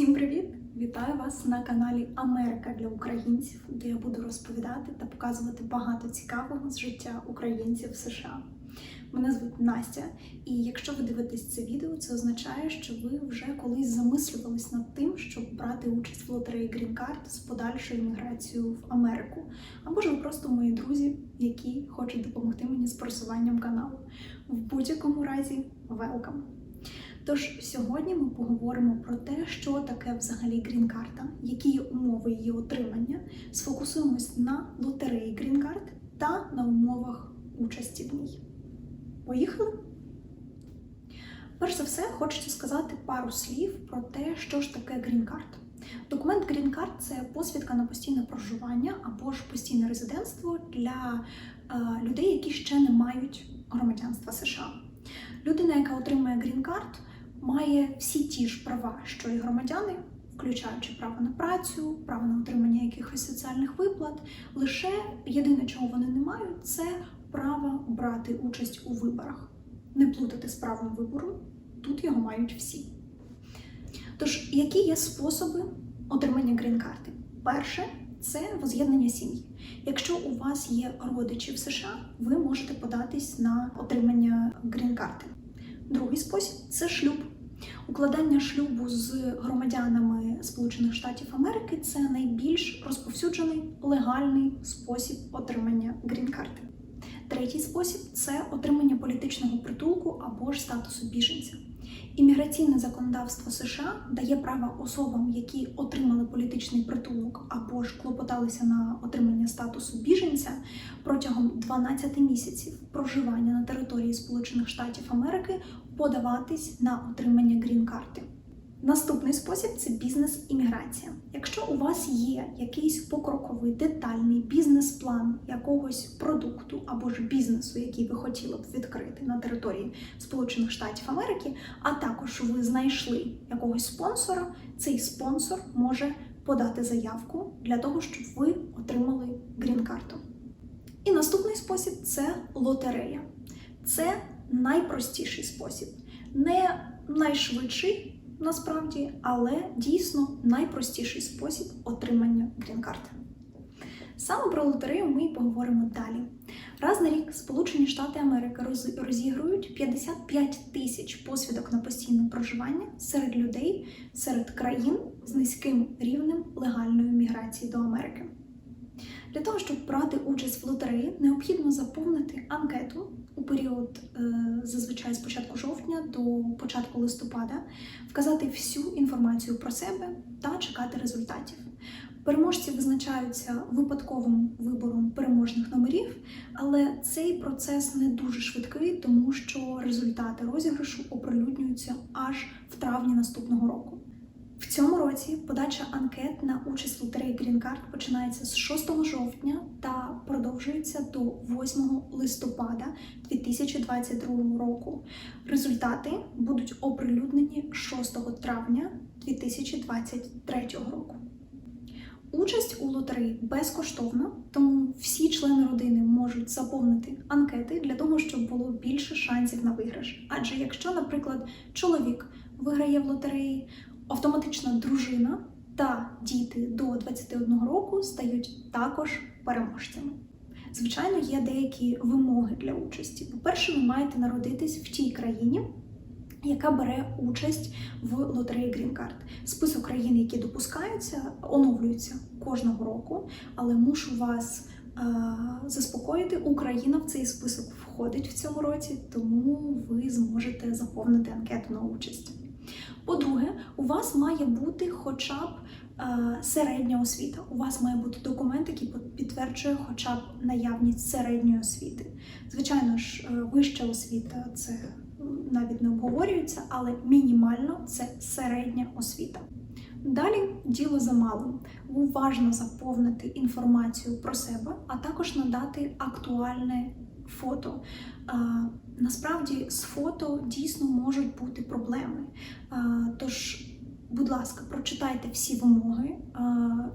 Всім привіт! Вітаю вас на каналі Америка для українців, де я буду розповідати та показувати багато цікавого з життя українців в США. Мене звуть Настя, і якщо ви дивитесь це відео, це означає, що ви вже колись замислювались над тим, щоб брати участь в лотереї Green Card з подальшою імміграцією в Америку. Або ж ви просто мої друзі, які хочуть допомогти мені з просуванням каналу. В будь-якому разі, welcome! Тож сьогодні ми поговоримо про те, що таке взагалі грін-карта, які є умови її отримання. Сфокусуємось на лотереї грін-карт та на умовах участі в ній. Поїхали? Перш за все, хочеться сказати пару слів про те, що ж таке грін-карт. Документ Card – це посвідка на постійне проживання або ж постійне резидентство для е, людей, які ще не мають громадянства США. Людина, яка отримує Card, має всі ті ж права, що і громадяни, включаючи право на працю, право на отримання якихось соціальних виплат. Лише єдине, чого вони не мають, це право брати участь у виборах. Не плутати з правом вибору, тут його мають всі. Тож, які є способи отримання грін-карти? Перше це воз'єднання сім'ї. Якщо у вас є родичі в США, ви можете податись на отримання грін-карти. Другий спосіб це шлюб. Укладання шлюбу з громадянами Сполучених Штатів Америки це найбільш розповсюджений легальний спосіб отримання грін-карти. Третій спосіб це отримання політичного притулку або ж статусу біженця. Імміграційне законодавство США дає право особам, які отримали політичний притулок або ж клопоталися на отримання статусу біженця протягом 12 місяців проживання на території Сполучених Штатів Америки подаватись на отримання грін-карти. Наступний спосіб це бізнес-імміграція. Якщо у вас є якийсь покроковий детальний бізнес-план якогось продукту або ж бізнесу, який ви хотіли б відкрити на території Сполучених Штатів Америки, а також ви знайшли якогось спонсора, цей спонсор може подати заявку для того, щоб ви отримали грін-карту. І наступний спосіб це лотерея. Це найпростіший спосіб, не найшвидший насправді, але дійсно найпростіший спосіб отримання грін-карти. Саме про лотерею ми і поговоримо далі. Раз на рік Сполучені Штати Америки розігрують 55 тисяч посвідок на постійне проживання серед людей, серед країн з низьким рівнем легальної міграції до Америки. Для того, щоб брати участь в лотереї, необхідно заповнити анкету у період зазвичай з початку жовтня до початку листопада, вказати всю інформацію про себе та чекати результатів. Переможці визначаються випадковим вибором переможних номерів, але цей процес не дуже швидкий, тому що результати розіграшу оприлюднюються аж в травні наступного року. В цьому році подача анкет на участь в лотереї Green Card починається з 6 жовтня та продовжується до 8 листопада 2022 року. Результати будуть оприлюднені 6 травня 2023 року. Участь у лотереї безкоштовна, тому всі члени родини можуть заповнити анкети для того, щоб було більше шансів на виграш. Адже якщо, наприклад, чоловік виграє в лотереї, автоматично дружина та діти до 21 року стають також переможцями. Звичайно, є деякі вимоги для участі. По-перше, ви маєте народитись в тій країні, яка бере участь в лотереї Green Card. Список країн, які допускаються, оновлюється кожного року, але мушу вас е заспокоїти, Україна в цей список входить в цьому році, тому ви зможете заповнити анкету на участь. По-друге, у вас має бути хоча б е, середня освіта. У вас має бути документ, який підтверджує хоча б наявність середньої освіти. Звичайно ж, е, вища освіта це навіть не обговорюється, але мінімально це середня освіта. Далі діло за малим. Уважно заповнити інформацію про себе, а також надати актуальне фото. Насправді з фото дійсно можуть бути проблеми. Тож будь ласка, прочитайте всі вимоги.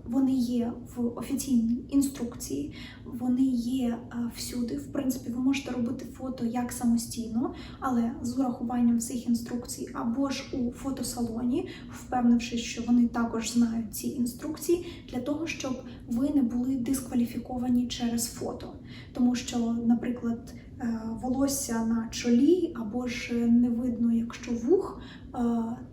Вони є в офіційній інструкції, вони є всюди. В принципі, ви можете робити фото як самостійно, але з урахуванням всіх інструкцій, або ж у фотосалоні, впевнившись, що вони також знають ці інструкції, для того, щоб ви не були дискваліфіковані через фото. Тому що, наприклад, волосся на чолі або ж не видно, якщо вух, е,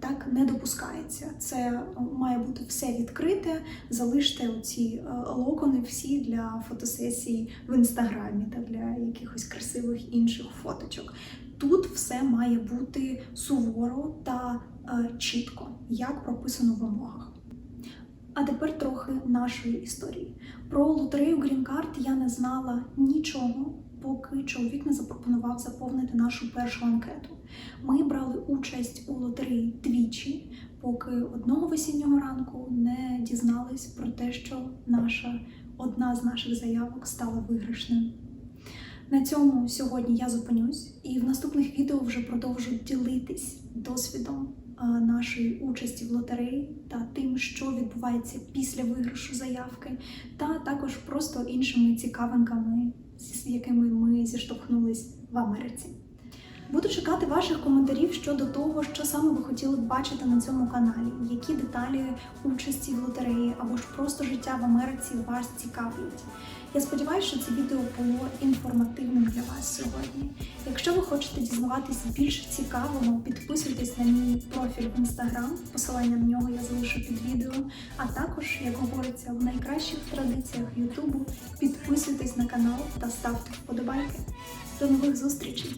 так не допускається. Це е, має бути все відкрите. Залиште оці е, локони всі для фотосесій в інстаграмі та для якихось красивих інших фоточок. Тут все має бути суворо та е, чітко, як прописано в вимогах. А тепер трохи нашої історії. Про лотерею Card я не знала нічого, поки чоловік не запропонував заповнити нашу першу анкету. Ми брали участь у лотереї двічі, поки одного весіннього ранку не дізнались про те, що наша одна з наших заявок стала виграшною. На цьому сьогодні я зупинюсь, і в наступних відео вже продовжу ділитись досвідом нашої участі в лотереї та тим, що відбувається після виграшу заявки, та також просто іншими цікавинками, з якими ми зіштовхнулись в Америці. Буду чекати ваших коментарів щодо того, що саме ви хотіли б бачити на цьому каналі, які деталі участі в лотереї або ж просто життя в Америці вас цікавлять. Я сподіваюся, що це відео було інформативним для вас сьогодні. Якщо ви хочете дізнаватися більше цікавого, підписуйтесь на мій профіль в інстаграм. Посилання на нього я залишу під відео. А також, як говориться в найкращих традиціях Ютубу, підписуйтесь на канал та ставте вподобайки. До нових зустрічей!